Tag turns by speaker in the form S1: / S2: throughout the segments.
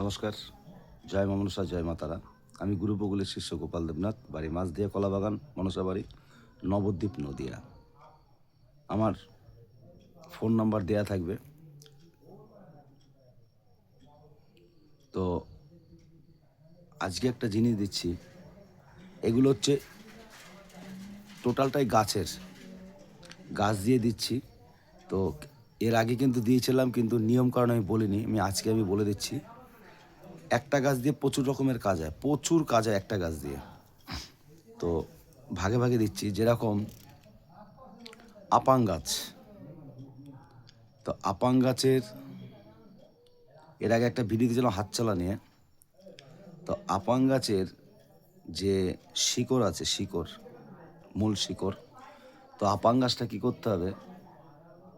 S1: নমস্কার। জয় মনসা, জয় মাতারা আমি গুরুপগুলের শিষ্য গোপাল দেবনাথ, বাড়ি মাছদিয়া কলাবাগান, মনসা বাড়ি, নবদ্বীপ নদিয়া। আমার ফোন নাম্বার দেয়া থাকবে। তো আজকে একটা জিনিস দিচ্ছি। এগুলো হচ্ছে টোটালটাই গাছের। গাছ দিয়ে দিচ্ছি। তো এর আগে কিন্তু দিয়েছিলাম, কিন্তু নিয়ম কারণ আমি বলিনি। আমি আজকে আমি বলে দিচ্ছি। একটা গাছ দিয়ে প্রচুর রকমের কাজ হয়, প্রচুর কাজ হয় একটা গাছ দিয়ে। তো ভাগে ভাগে দিচ্ছি, যেরকম আপাং গাছ। তো আপাং গাছের, এর আগে একটা ভিডিও দিয়েছিলাম হাত চালা নিয়ে। তো আপাং গাছের যে শিকড় আছে, শিকড়, মূল শিকড়, তো আপাং গাছটা কী করতে হবে?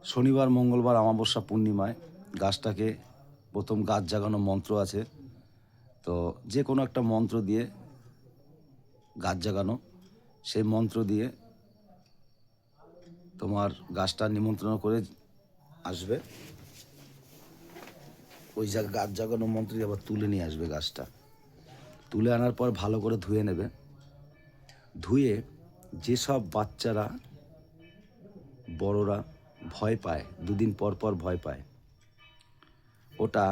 S1: শনিবার, মঙ্গলবার, অমাবস্যা, পূর্ণিমায় গাছটাকে প্রথম গাছ জাগানো মন্ত্র আছে। তো যে কোনো একটা মন্ত্র দিয়ে গাছ জাগানো, সেই মন্ত্র দিয়ে তোমার গাছটা নিমন্ত্রণ করে আসবে। ওই জায়গা গাছ জাগানো মন্ত্র আবার তুলে নিয়ে আসবে গাছটা। তুলে আনার পর ভালো করে ধুয়ে নেবে। ধুয়ে যেসব বাচ্চারা, বড়রা ভয় পায়, দুদিন পর পর ভয় পায়, ওটা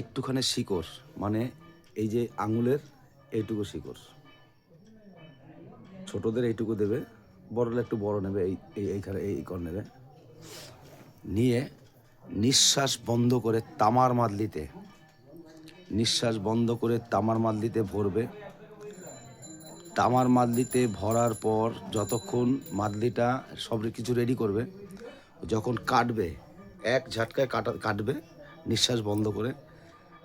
S1: একটুখানি শিকড় মানে এই যে আঙুলের এইটুকু শিকড়। ছোটদের এইটুকু দেবে বড়রা একটু বড় নেবে, এই এই, এইখানে, এই কর নেবে নিয়ে নিঃশ্বাস বন্ধ করে তামার মাদলিতে, নিঃশ্বাস বন্ধ করে তামার মাদলিতে ভরবে। তামার মাদলিতে ভরার পর যতক্ষণ মাদলিটা সব কিছু রেডি করবে, যখন কাটবে, এক ঝাটকায় কাটা, কাটবে, নিঃশ্বাস বন্ধ করে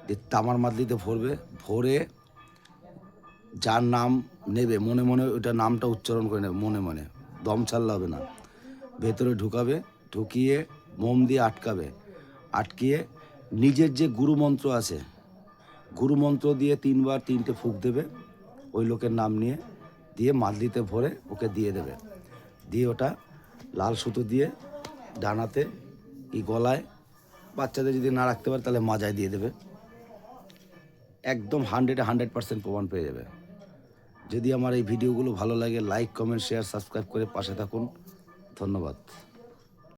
S1: দিয়ে তামার মাদলিতে ভরবে, ভরে যার নাম নেবে, মনে মনে ওইটা নামটা উচ্চারণ করে নেবে, মনে মনে। দম ছাড়লে হবে না। ভেতরে ঢুকাবে, ঢুকিয়ে মোম দিয়ে আটকাবে। আটকিয়ে নিজের যে গুরুমন্ত্র আছে, গুরুমন্ত্র দিয়ে তিনবার তিনটে ফুক দেবে, ওই লোকের নাম নিয়ে দিয়ে মাদলিতে ভরে ওকে দিয়ে দেবে। দিয়ে ওটা লাল সুতো দিয়ে ডানাতে কি গলায়, বাচ্চাদের যদি না রাখতে পারে তাহলে মাজায় দিয়ে দেবে। একদম হান্ড্রেডে হান্ড্রেড পার্সেন্ট প্রমাণ পেয়ে যাবে। যদি আমার এই ভিডিওগুলো ভালো লাগে, লাইক, কমেন্ট, শেয়ার, সাবস্ক্রাইব করে পাশে থাকুন। ধন্যবাদ।